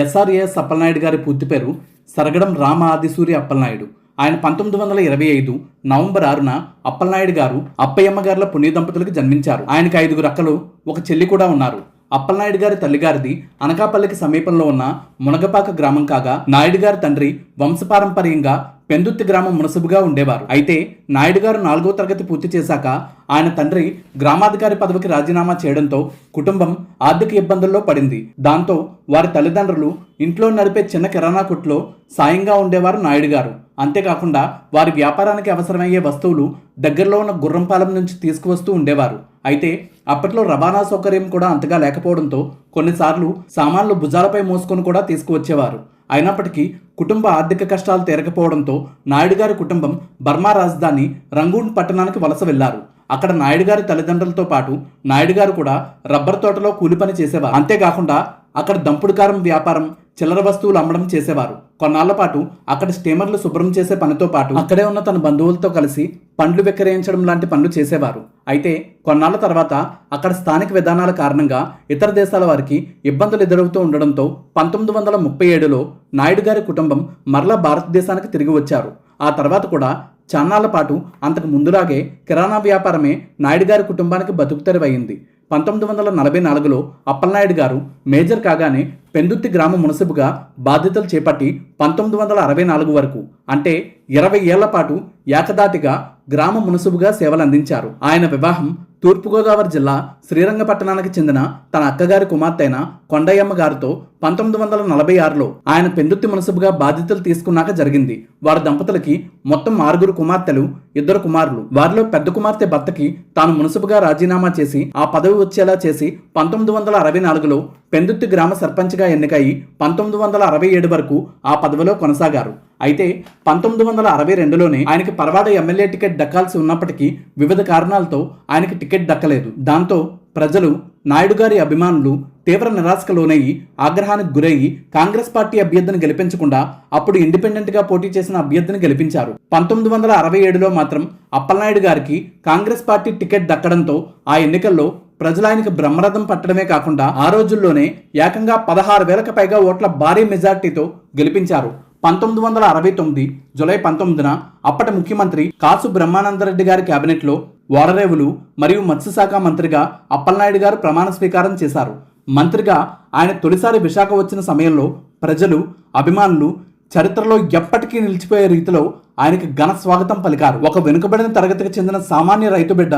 ఎస్ఆర్ఏఎస్ అప్పలనాయుడు గారి పూర్తి పేరు సరగడం రామ ఆదిసూరి అప్పలనాయుడు. ఆయన పంతొమ్మిది వందల ఇరవై ఐదు నవంబర్ ఆరున అప్పలనాయుడు గారు అప్పయ్యమ్మ గారుల పుణ్య దంపతులకు జన్మించారు. ఆయనకి ఐదుగురు అక్కలు ఒక చెల్లి కూడా ఉన్నారు. అప్పలనాయుడు గారి తల్లిగారిది అనకాపల్లికి సమీపంలో ఉన్న మునగపాక గ్రామం కాగా నాయుడు గారి తండ్రి వంశపారంపర్యంగా పెందుత్తి గ్రామం మునసబుగా ఉండేవారు. అయితే నాయుడు గారు నాలుగో తరగతి పూర్తి చేశాక ఆయన తండ్రి గ్రామాధికారి పదవికి రాజీనామా చేయడంతో కుటుంబం ఆర్థిక ఇబ్బందుల్లో పడింది. దాంతో వారి తల్లిదండ్రులు ఇంట్లో నడిపే చిన్న కిరాణా కొట్లో సాయంగా ఉండేవారు నాయుడు గారు. అంతేకాకుండా వారి వ్యాపారానికి అవసరమయ్యే వస్తువులు దగ్గరలో ఉన్న గుర్రంపాలెం నుంచి తీసుకువస్తూ ఉండేవారు. అయితే అప్పట్లో రవాణా సౌకర్యం కూడా అంతగా లేకపోవడంతో కొన్నిసార్లు సామాన్లు భుజాలపై మోసుకొని కూడా తీసుకువచ్చేవారు. అయినప్పటికీ కుటుంబ ఆర్థిక కష్టాలు తీరకపోవడంతో నాయుడు గారి కుటుంబం బర్మా రాజధాని రంగూన్ పట్టణానికి వలస వెళ్ళారు. అక్కడ నాయుడు గారి తల్లిదండ్రులతో పాటు నాయుడు గారు కూడా రబ్బర్ తోటలో కూలి పని చేసేవారు. అంతేకాకుండా అక్కడ దంపుడుకారం వ్యాపారం చిల్లర వస్తువులు అమ్మడం చేసేవారు. కొన్నాళ్ళ పాటు అక్కడ స్టీమర్లు శుభ్రం చేసే పనితో పాటు అక్కడే ఉన్న తన బంధువులతో కలిసి పండ్లు విక్రయించడం లాంటి పనులు చేసేవారు. అయితే కొన్నాళ్ళ తర్వాత అక్కడ స్థానిక విధానాల కారణంగా ఇతర దేశాల వారికి ఇబ్బందులు ఎదురవుతూ ఉండడంతో పంతొమ్మిది వందల ముప్పై ఏడులో నాయుడు గారి కుటుంబం మరలా భారతదేశానికి తిరిగి వచ్చారు. ఆ తర్వాత కూడా చాన్నాళ్ళ పాటు అంతకు ముందులాగే కిరాణా వ్యాపారమే నాయుడు గారి కుటుంబానికి బతుకుతెరవయింది. పంతొమ్మిది వందల నలభై నాలుగులో అప్పలనాయుడు గారు మేజర్ కాగానే పెందుత్తి గ్రామ మునసిపుగా బాధ్యతలు చేపట్టి పంతొమ్మిది వందల అరవై నాలుగు వరకు అంటే ఇరవై ఏళ్ళ పాటు ఏకదాటిగా గ్రామ మునసుబుగా సేవలు అందించారు ఆయన వివాహం తూర్పుగోదావరి జిల్లా శ్రీరంగపట్టణానికి చెందిన తన అక్కగారి కుమార్తె అయిన కొండయ్యమ్మ గారితో పంతొమ్మిది వందల నలభై ఆరులో ఆయన పెందుత్తి మునసిపుగా బాధ్యతలు తీసుకున్నాక జరిగింది. వారి దంపతులకి మొత్తం ఆరుగురు కుమార్తెలు ఇద్దరు కుమారులు. వారిలో పెద్ద కుమార్తె భర్తకి తాను మునసుబుగా రాజీనామా చేసి ఆ పదవి వచ్చేలా చేసి పంతొమ్మిది వందల అరవై నాలుగులో పెందుత్తి గ్రామ సర్పంచ్గా ఎన్నికయి పంతొమ్మిది వందల అరవై ఏడు వరకు ఆ పదవిలో కొనసాగారు. అయితే పంతొమ్మిది వందల అరవై రెండులోనే ఆయనకి పరవాడ ఎమ్మెల్యే టికెట్ దక్కాల్సి ఉన్నప్పటికీ వివిధ కారణాలతో ఆయనకి టికెట్ దక్కలేదు. దాంతో ప్రజలు నాయుడు గారి అభిమానులు తీవ్ర నిరాశకు లోనయ్యి ఆగ్రహానికి గురయ్యి కాంగ్రెస్ పార్టీ అభ్యర్థిని గెలిపించకుండా అప్పుడు ఇండిపెండెంట్గా పోటీ చేసిన అభ్యర్థిని గెలిపించారు. పంతొమ్మిది వందల అరవై ఏడులో మాత్రం అప్పలనాయుడు గారికి కాంగ్రెస్ పార్టీ టికెట్ దక్కడంతో ఆ ఎన్నికల్లో ప్రజలు ఆయనకు బ్రహ్మరథం పట్టడమే కాకుండా ఆ రోజుల్లోనే ఏకంగా పదహారు వేలకు పైగా ఓట్ల భారీ మెజార్టీతో గెలిపించారు. పంతొమ్మిది వందల అరవై తొమ్మిది జులై పంతొమ్మిదిన అప్పటి ముఖ్యమంత్రి కాసు బ్రహ్మానందరెడ్డి గారి కేబినెట్లో ఓడరేవులు మరియు మత్స్యశాఖ మంత్రిగా అప్పలనాయుడు గారు ప్రమాణ స్వీకారం చేశారు. మంత్రిగా ఆయన తొలిసారి విశాఖ వచ్చిన సమయంలో ప్రజలు అభిమానులు చరిత్రలో ఎప్పటికీ నిలిచిపోయే రీతిలో ఆయనకి ఘన స్వాగతం పలికారు. ఒక వెనుకబడిన తరగతికి చెందిన సామాన్య రైతు బిడ్డ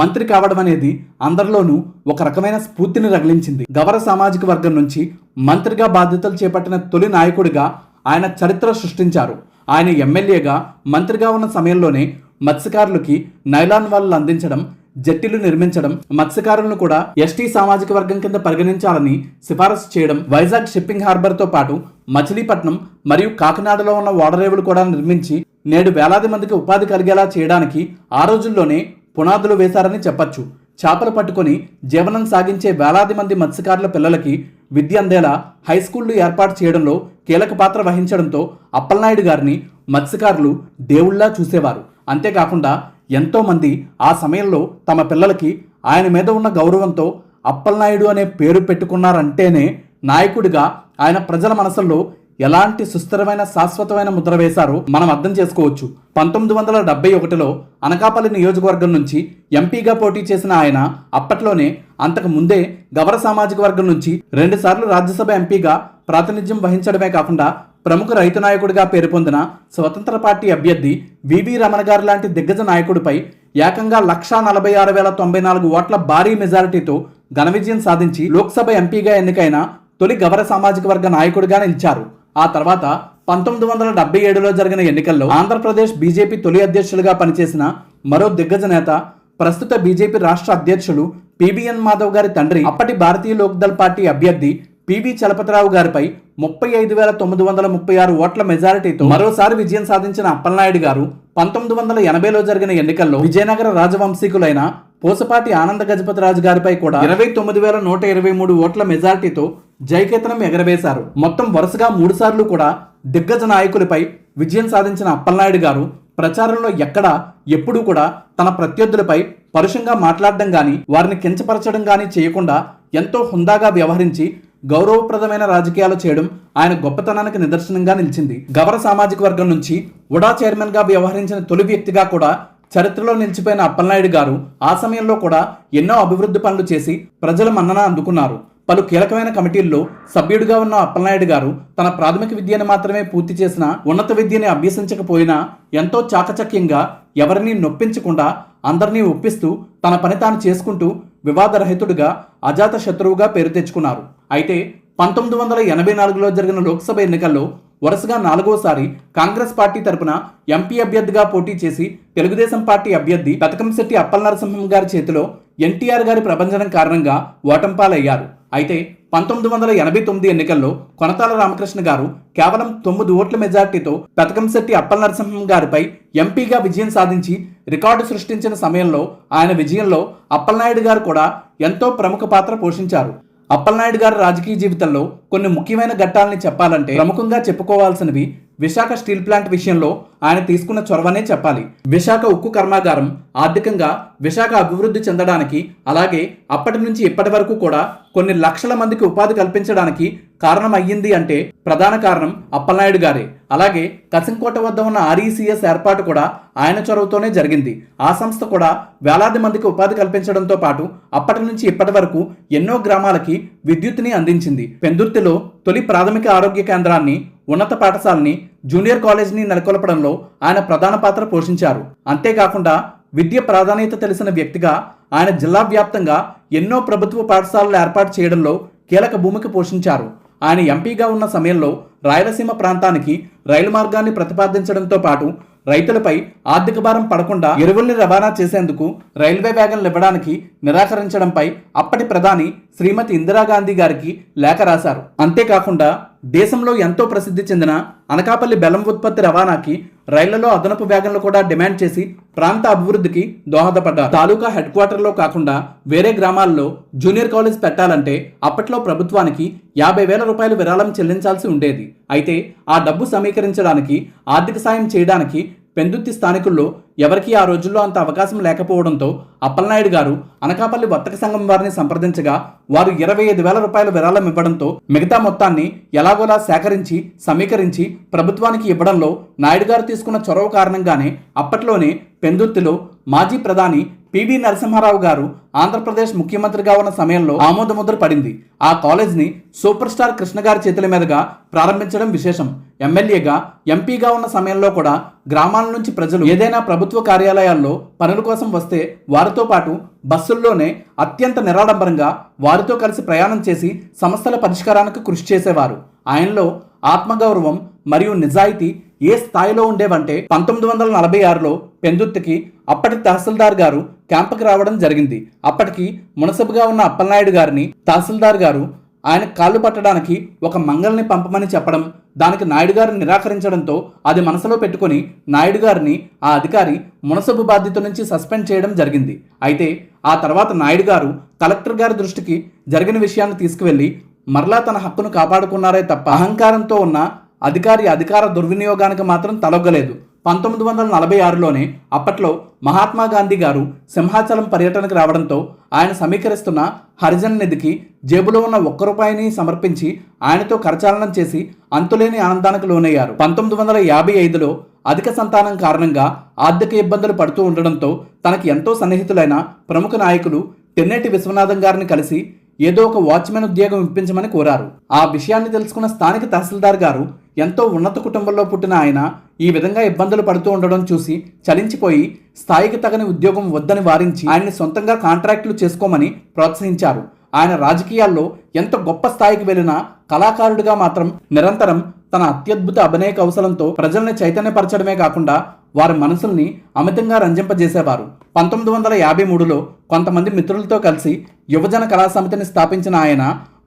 మంత్రి కావడం అనేది అందరిలోనూ ఒక రకమైన స్ఫూర్తిని రగిలించింది. గవర సామాజిక వర్గం నుంచి మంత్రిగా బాధ్యతలు చేపట్టిన తొలి నాయకుడిగా ఆయన చరిత్ర సృష్టించారు. ఆయన ఎమ్మెల్యేగా మంత్రిగా ఉన్న సమయంలోనే మత్స్యకారులకి నైలాన్ వాళ్ళు అందించడం జట్టిలు నిర్మించడం మత్స్యకారులను కూడా ఎస్టీ సామాజిక వర్గం కింద పరిగణించాలని సిఫారసు చేయడం వైజాగ్ షిప్పింగ్ హార్బర్తో పాటు మచిలీపట్నం మరియు కాకినాడలో ఉన్న ఓడరేవులు కూడా నిర్మించి నేడు వేలాది మందికి ఉపాధి కలిగేలా చేయడానికి ఆ రోజుల్లోనే పునాదులు వేశారని చెప్పచ్చు. చేపలు పట్టుకొని జీవనం సాగించే వేలాది మంది మత్స్యకారుల పిల్లలకి విద్య అందేలా హై స్కూళ్ళు ఏర్పాటు చేయడంలో కీలక పాత్ర వహించడంతో అప్పలనాయుడు గారిని మత్స్యకారులు దేవుళ్ళా చూసేవారు. అంతేకాకుండా ఎంతోమంది ఆ సమయంలో తమ పిల్లలకి ఆయన మీద ఉన్న గౌరవంతో అప్పలనాయుడు అనే పేరు పెట్టుకున్నారంటేనే నాయకుడిగా ఆయన ప్రజల మనసుల్లో ఎలాంటి సుస్థిరమైన శాశ్వతమైన ముద్ర వేశారో మనం అర్థం చేసుకోవచ్చు. పంతొమ్మిది వందల డెబ్బై ఒకటిలో అనకాపల్లి నియోజకవర్గం నుంచి ఎంపీగా పోటీ చేసిన ఆయన అప్పట్లోనే అంతకు ముందే గవర సామాజిక వర్గం నుంచి రెండుసార్లు రాజ్యసభ ఎంపీగా ప్రాతినిధ్యం వహించడమే కాకుండా ప్రముఖ రైతు నాయకుడిగా పేరు పొందిన స్వతంత్ర పార్టీ అభ్యర్థి వివి రమణ గారు లాంటి దిగ్గజ నాయకుడిపై ఏకంగా లక్షా నలభై ఆరు వేల తొంభై నాలుగు ఓట్ల భారీ మెజారిటీతో ఘన విజయం సాధించి లోక్సభ ఎంపీగా ఎన్నికైన తొలి గవర సామాజిక వర్గ నాయకుడిగా నిలిచారు. ఆ తర్వాత పంతొమ్మిది వందల డెబ్బై ఏడులో జరిగిన ఎన్నికల్లో ఆంధ్రప్రదేశ్ బీజేపీ తొలి అధ్యక్షులుగా పనిచేసిన మరో దిగ్గజ నేత ప్రస్తుత బీజేపీ రాష్ట్ర అధ్యక్షులు పిబిఎన్ మాధవ్ గారి తండ్రి అప్పటి భారతీయ లోక్దల్ పార్టీ అభ్యర్థి పివి చలపతిరావు గారిపై ముప్పై ఐదు వేల తొమ్మిది వందల ముప్పై ఆరు ఓట్ల మెజారిటీతో మరోసారి విజయం సాధించిన అప్పలనాయుడు గారు పంతొమ్మిది వందల ఎనభైలో జరిగిన ఎన్నికల్లో విజయనగర రాజవంశీకులైన పోసపాటి ఆనంద గజపతిరాజు గారిపై కూడా ఇరవై తొమ్మిది వేల నూట ఇరవై మూడు ఓట్ల మెజారిటీతో జయకేతనం ఎగరవేశారు. మొత్తం వరుసగా మూడు సార్లు కూడా దిగ్గజ నాయకులపై విజయం సాధించిన అప్పలనాయుడు గారు ప్రచారంలో ఎక్కడా ఎప్పుడూ కూడా తన ప్రత్యర్థులపై పరుషంగా మాట్లాడడం గాని వారిని కించపరచడం కానీ చేయకుండా ఎంతో హుందాగా వ్యవహరించి గౌరవప్రదమైన రాజకీయాలు చేయడం ఆయన గొప్పతనానికి నిదర్శనంగా నిలిచింది. గవర సామాజిక వర్గం నుంచి ఉడా చైర్మన్గా వ్యవహరించిన తొలి వ్యక్తిగా కూడా చరిత్రలో నిలిచిపోయిన అప్పలనాయుడు గారు ఆ సమయంలో కూడా ఎన్నో అభివృద్ధి పనులు చేసి ప్రజల మన్నన అందుకున్నారు. పలు కీలకమైన కమిటీల్లో సభ్యుడిగా ఉన్న అప్పలనాయుడు గారు తన ప్రాథమిక విద్యను మాత్రమే పూర్తి చేసిన ఉన్నత విద్యని అభ్యసించకపోయినా ఎంతో చాకచక్యంగా ఎవరిని నొప్పించకుండా అందరినీ ఒప్పిస్తూ తన పని తాను చేసుకుంటూ వివాదరహితుడిగా అజాత శత్రువుగా పేరు తెచ్చుకున్నారు. అయితే పంతొమ్మిది వందల ఎనభై నాలుగులో జరిగిన లోక్సభ ఎన్నికల్లో వరుసగా నాలుగోసారి కాంగ్రెస్ పార్టీ తరపున ఎంపీ అభ్యర్థిగా పోటీ చేసి తెలుగుదేశం పార్టీ అభ్యర్థి బతకంశెట్టి అప్పల నరసింహం గారి చేతిలో ఎన్టీఆర్ గారి ప్రభంజనం కారణంగా ఓటంపాలయ్యారు. అయితే పంతొమ్మిది వందల ఎనభై తొమ్మిది ఎన్నికల్లో కొనతాల రామకృష్ణ గారు కేవలం తొమ్మిది ఓట్ల మెజార్టీతో పెతకంశెట్టి అప్పల నరసింహం గారిపై ఎంపీగా విజయం సాధించి రికార్డు సృష్టించిన సమయంలో ఆయన విజయంలో అప్పలనాయుడు గారు కూడా ఎంతో ప్రముఖ పాత్ర పోషించారు. అప్పలనాయుడు గారి రాజకీయ జీవితంలో కొన్ని ముఖ్యమైన ఘట్టాలని చెప్పాలంటే ప్రముఖంగా చెప్పుకోవాల్సినవి విశాఖ స్టీల్ ప్లాంట్ విషయంలో ఆయన తీసుకున్న చొరవనే చెప్పాలి. విశాఖ ఉక్కు కర్మాగారం ఆర్థికంగా విశాఖ అభివృద్ధి చెందడానికి అలాగే అప్పటి నుంచి ఇప్పటి వరకు కూడా కొన్ని లక్షల మందికి ఉపాధి కల్పించడానికి కారణం అయ్యింది అంటే ప్రధాన కారణం అప్పలనాయుడు గారే. అలాగే కసింకోట వద్ద ఉన్న ఆర్ఈసీఎస్ ఏర్పాటు కూడా ఆయన చొరవతోనే జరిగింది. ఆ సంస్థ కూడా వేలాది మందికి ఉపాధి కల్పించడంతో పాటు అప్పటి నుంచి ఇప్పటి వరకు ఎన్నో గ్రామాలకి విద్యుత్ని అందించింది. పెందుర్తిలో తొలి ప్రాథమిక ఆరోగ్య కేంద్రాన్ని ఉన్నత పాఠశాలని జూనియర్ కాలేజీని నెలకొల్పడంలో ఆయన ప్రధాన పాత్ర పోషించారు. అంతేకాకుండా విద్య ప్రాధాన్యత తెలిసిన వ్యక్తిగా ఆయన జిల్లా వ్యాప్తంగా ఎన్నో ప్రభుత్వ పాఠశాలలు ఏర్పాటు చేయడంలో కీలక భూమిక పోషించారు. ఆయన ఎంపీగా ఉన్న సమయంలో రాయలసీమ ప్రాంతానికి రైలు మార్గాన్ని ప్రతిపాదించడంతో పాటు రైతులపై ఆర్థిక భారం పడకుండా ఎరువుల్ని రవాణా చేసేందుకు రైల్వే వ్యాగన్లు ఇవ్వడానికి నిరాకరించడంపై అప్పటి ప్రధాని శ్రీమతి ఇందిరాగాంధీ గారికి లేఖ రాశారు. అంతేకాకుండా దేశంలో ఎంతో ప్రసిద్ధి చెందిన అనకాపల్లి బెల్లం ఉత్పత్తి రవాణాకి రైళ్ళలో అదనపు వ్యాగన్లు కూడా డిమాండ్ చేసి ప్రాంత అభివృద్ధికి దోహదపడ్డారు. తాలూకా హెడ్ క్వార్టర్లో కాకుండా వేరే గ్రామాల్లో జూనియర్ కాలేజ్ పెట్టాలంటే అప్పట్లో ప్రభుత్వానికి యాభై వేల రూపాయలు విరాళం చెల్లించాల్సి ఉండేది. అయితే ఆ డబ్బు సమీకరించడానికి ఆర్థిక సాయం చేయడానికి పెందుత్తి స్థానికుల్లో ఎవరికీ ఆ రోజుల్లో అంత అవకాశం లేకపోవడంతో అప్పలనాయుడు గారు అనకాపల్లి వర్తక సంఘం వారిని సంప్రదించగా వారు ఇరవై ఐదు వేల రూపాయల విరాళం ఇవ్వడంతో మిగతా మొత్తాన్ని ఎలాగోలా సేకరించి సమీకరించి ప్రభుత్వానికి ఇవ్వడంలో నాయుడు గారు తీసుకున్న చొరవ కారణంగానే అప్పట్లోనే పెందుత్తిలో మాజీ ప్రధాని పివి నరసింహారావు గారు ఆంధ్రప్రదేశ్ ముఖ్యమంత్రిగా ఉన్న సమయంలో ఆమోదముద్ర పడింది. ఆ కాలేజ్ని సూపర్ స్టార్ కృష్ణ గారి చేతుల మీదుగా ప్రారంభించడం విశేషం. ఎమ్మెల్యేగా ఎంపీగా ఉన్న సమయంలో కూడా గ్రామాల నుంచి ప్రజలు ఏదైనా ప్రభుత్వ కార్యాలయాల్లో పనుల కోసం వస్తే వారితో పాటు బస్సుల్లోనే అత్యంత నిరాడంబరంగా వారితో కలిసి ప్రయాణం చేసి సమస్యల పరిష్కారానికి కృషి చేసేవారు. ఆయనలో ఆత్మగౌరవం మరియు నిజాయితీ ఏ స్థాయిలో ఉండేవంటే పంతొమ్మిది వందల నలభై ఆరులో పెందుత్తికి అప్పటి తహసీల్దార్ గారు క్యాంపుకి రావడం జరిగింది. అప్పటికి మునసబుగా ఉన్న అప్పలనాయుడు గారిని తహసీల్దార్ గారు ఆయన కాళ్ళు పట్టడానికి ఒక మంగల్ని పంపమని చెప్పడం దానికి నాయుడు గారు నిరాకరించడంతో అది మనసులో పెట్టుకొని నాయుడు గారిని ఆ అధికారి మునసబు బాధ్యత నుంచి సస్పెండ్ చేయడం జరిగింది. అయితే ఆ తర్వాత నాయుడు గారు కలెక్టర్ గారి దృష్టికి జరిగిన విషయాన్ని తీసుకువెళ్ళి మరలా తన హక్కును కాపాడుకున్నారే తప్ప అహంకారంతో ఉన్న అధికారి అధికార దుర్వినియోగానికి మాత్రం తలొగ్గలేదు. పంతొమ్మిది వందల నలభై ఆరులోనే అప్పట్లో మహాత్మా గాంధీ గారు సింహాచలం పర్యటనకు రావడంతో ఆయన సమీకరిస్తున్న హరిజన్ నిధికి జేబులో ఉన్న ఒక్క రూపాయిని సమర్పించి ఆయనతో కరచాలనం చేసి అంతులేని ఆనందానికి లోనయ్యారు. పంతొమ్మిది వందల యాభై ఐదులో అధిక సంతానం కారణంగా ఆర్థిక ఇబ్బందులు పడుతూ ఉండడంతో తనకి ఎంతో సన్నిహితులైన ప్రముఖ నాయకులు తెన్నేటి విశ్వనాథం గారిని కలిసి ఏదో ఒక వాచ్మెన్ ఉద్యోగం ఇప్పించమని కోరారు. ఆ విషయాన్ని తెలుసుకున్న స్థానిక తహసీల్దార్ గారు ఎంతో ఉన్నత కుటుంబంలో పుట్టిన ఆయన ఈ విధంగా ఇబ్బందులు పడుతూ ఉండడం చూసి చలించిపోయి స్థాయికి తగని ఉద్యోగం వద్దని వారించి ఆయన్ని సొంతంగా కాంట్రాక్టులు చేసుకోమని ప్రోత్సహించారు. ఆయన రాజకీయాల్లో ఎంత గొప్ప స్థాయికి వెళ్ళినా కళాకారుడిగా మాత్రం నిరంతరం తన అత్యద్భుత అభినయ కౌశలంతో ప్రజల్ని చైతన్యపరచడమే కాకుండా వారి మనసుల్ని అమితంగా రంజింపజేసేవారు. పంతొమ్మిది వందల యాభై మూడులో కొంతమంది మిత్రులతో కలిసి యువజన కళా సమితిని స్థాపించిన ఆయన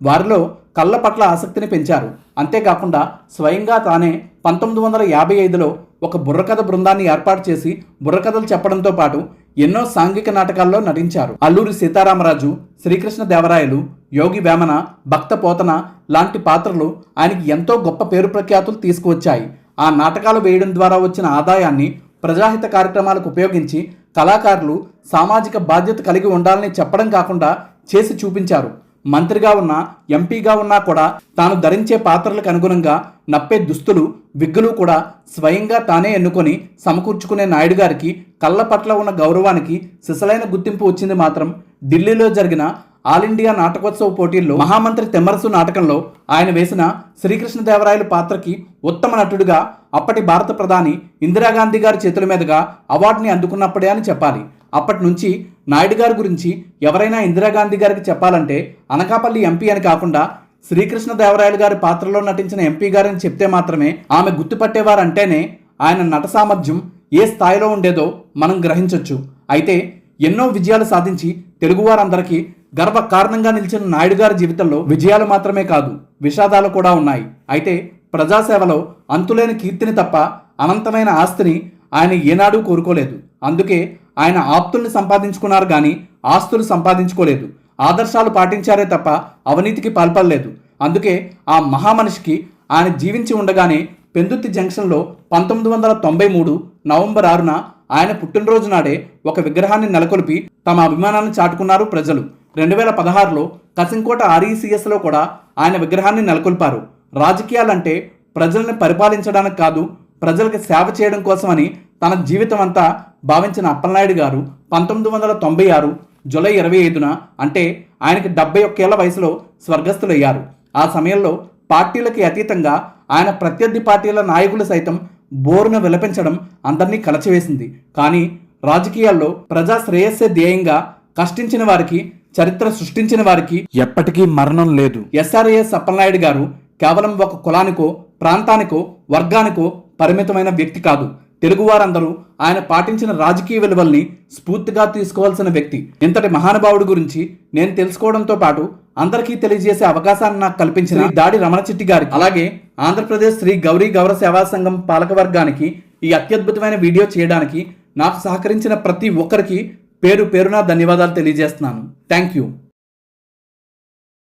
వారిలో కళ్ళ పట్ల ఆసక్తిని పెంచారు. అంతేకాకుండా స్వయంగా తానే పంతొమ్మిది వందల యాభై ఐదులో ఒక బుర్రకథ బృందాన్ని ఏర్పాటు చేసి బుర్రకథలు చెప్పడంతో పాటు ఎన్నో సాంఘిక నాటకాల్లో నటించారు. అల్లూరి సీతారామరాజు శ్రీకృష్ణ దేవరాయలు యోగి వేమన భక్త పోతన లాంటి పాత్రలు ఆయనకి ఎంతో గొప్ప పేరు ప్రఖ్యాతులు తీసుకువచ్చాయి. ఆ నాటకాలు వేయడం ద్వారా వచ్చిన ఆదాయాన్ని ప్రజాహిత కార్యక్రమాలకు ఉపయోగించి కళాకారులు సామాజిక బాధ్యత కలిగి ఉండాలని చెప్పడం కాకుండా చేసి చూపించారు. మంత్రిగా ఉన్నా ఎంపీగా ఉన్నా కూడా తాను ధరించే పాత్రలకు అనుగుణంగా నప్పే దుస్తులు విగ్గులు కూడా స్వయంగా తానే ఎన్నుకొని సమకూర్చుకునే నాయుడు గారికి కళ్ళ పట్ల ఉన్న గౌరవానికి సిసలైన గుర్తింపు వచ్చింది మాత్రం ఢిల్లీలో జరిగిన ఆల్ ఇండియా నాటకోత్సవ పోటీల్లో మహామంత్రి తెమ్మరసు నాటకంలో ఆయన వేసిన శ్రీకృష్ణదేవరాయలు పాత్రకి ఉత్తమ నటుడిగా అప్పటి భారత ప్రధాని ఇందిరాగాంధీ గారి చేతుల మీదుగా అవార్డుని అందుకున్నప్పుడే అని చెప్పాలి. అప్పటి నుంచి నాయుడు గారి గురించి ఎవరైనా ఇందిరాగాంధీ గారికి చెప్పాలంటే అనకాపల్లి ఎంపీ అని కాకుండా శ్రీకృష్ణదేవరాయలు గారి పాత్రలో నటించిన ఎంపీ గారని చెప్తే మాత్రమే ఆమె గుర్తుపట్టేవారంటేనే ఆయన నట సామర్థ్యం ఏ స్థాయిలో ఉండేదో మనం గ్రహించవచ్చు అయితే ఎన్నో విజయాలు సాధించి తెలుగువారందరికీ గర్వ కారణంగా నిలిచిన నాయుడు గారి జీవితంలో విజయాలు మాత్రమే కాదు విషాదాలు కూడా ఉన్నాయి. అయితే ప్రజాసేవలో అంతులేని కీర్తిని తప్ప అనంతమైన ఆస్తిని ఆయన ఏనాడూ కోరుకోలేదు. అందుకే ఆయన ఆప్తుల్ని సంపాదించుకున్నారు కానీ ఆస్తులు సంపాదించుకోలేదు. ఆదర్శాలు పాటించారే తప్ప అవినీతికి పాల్పడలేదు. అందుకే ఆ మహామనిషికి ఆయన జీవించి ఉండగానే పెందుత్తి జంక్షన్లో పంతొమ్మిది వందల తొంభై మూడు నవంబర్ ఆరున ఆయన పుట్టినరోజు నాడే ఒక విగ్రహాన్ని నెలకొల్పి తమ అభిమానాన్ని చాటుకున్నారు ప్రజలు. రెండు వేల పదహారులో కసింకోట ఆర్ఈసీఎస్లో కూడా ఆయన విగ్రహాన్ని నెలకొల్పారు. రాజకీయాలంటే ప్రజల్ని పరిపాలించడానికి కాదు ప్రజలకు సేవ చేయడం కోసమని తన జీవితం అంతా భావించిన అప్పలనాయుడు గారు పంతొమ్మిది వందల తొంభై ఆరు జూలై ఇరవై ఐదున అంటే ఆయనకి డెబ్బై ఒక్కేళ్ళ వయసులో స్వర్గస్థులయ్యారు. ఆ సమయంలో పార్టీలకి అతీతంగా ఆయన ప్రత్యర్థి పార్టీల నాయకులు సైతం బోరును విలపించడం అందరినీ కలచివేసింది. కానీ రాజకీయాల్లో ప్రజా శ్రేయస్సే ధ్యేయంగా కష్టించిన వారికి చరిత్ర సృష్టించిన వారికి ఎప్పటికీ మరణం లేదు. ఎస్ఆర్ఏఎస్ అప్పలనాయుడు గారు కేవలం ఒక కులానికో ప్రాంతానికో వర్గానికో పరిమితమైన వ్యక్తి కాదు. తెలుగువారందరూ ఆయన పాటించిన రాజకీయ విలువల్ని స్ఫూర్తిగా తీసుకోవాల్సిన వ్యక్తి. ఇంతటి మహానుభావుడి గురించి నేను తెలుసుకోవడంతో పాటు అందరికీ తెలియజేసే అవకాశాన్ని నాకు కల్పించిన దాడి రమణ చెట్టి గారికి అలాగే ఆంధ్రప్రదేశ్ శ్రీ గౌరీ గౌర సేవా సంఘం పాలకవర్గానికి ఈ అత్యద్భుతమైన వీడియో చేయడానికి నాకు సహకరించిన ప్రతి ఒక్కరికి పేరు పేరున ధన్యవాదాలు తెలియజేస్తున్నాను. Thank you.